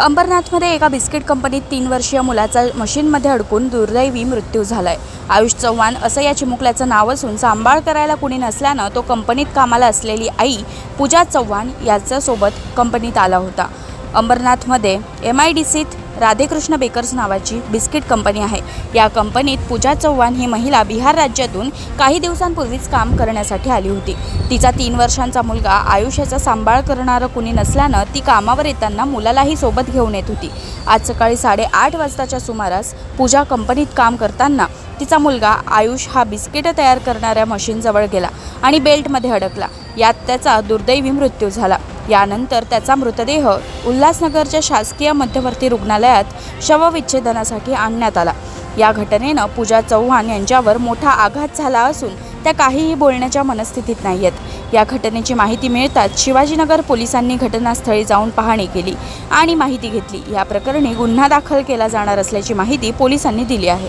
अंबरनाथमध्ये एका बिस्किट कंपनीत तीन वर्षीय मुलाचा मशीनमध्ये अडकून दुर्दैवी मृत्यू झालाय. आयुष चव्हाण असं या चिमुकल्याचं नाव असून सांभाळ करायला कुणी नसल्यानं तो कंपनीत कामाला असलेली आई पूजा चव्हाण याच्यासोबत कंपनीत आला होता. अंबरनाथमध्ये एम आय डी सीत राधेकृष्ण बेकर्स नावाची बिस्किट कंपनी आहे. या कंपनीत पूजा चव्हाण ही महिला बिहार राज्यातून काही दिवसांपूर्वीच काम करण्यासाठी आली होती. तिचा तीन वर्षांचा मुलगा आयुष्याचा सांभाळ करणारं कुणी नसल्यानं ती कामावर येताना मुलालाही सोबत घेऊन येत होती. आज सकाळी साडेआठ वाजताच्या सुमारास पूजा कंपनीत काम करताना तिचा मुलगा आयुष हा बिस्किटं तयार करणाऱ्या मशीनजवळ गेला आणि बेल्टमध्ये अडकला. यात त्याचा दुर्दैवी मृत्यू झाला. यानंतर त्याचा मृतदेह उल्हासनगरच्या शासकीय मध्यवर्ती रुग्णालयात शवविच्छेदनासाठी आणण्यात आला. या घटनेनं पूजा चव्हाण यांच्यावर मोठा आघात झाला असून त्या काहीही बोलण्याच्या मनस्थितीत नाही आहेत या घटनेची माहिती मिळताच शिवाजीनगर पोलिसांनी घटनास्थळी जाऊन पाहणी केली आणि माहिती घेतली. या प्रकरणी गुन्हा दाखल केला जाणार असल्याची माहिती पोलिसांनी दिली आहे.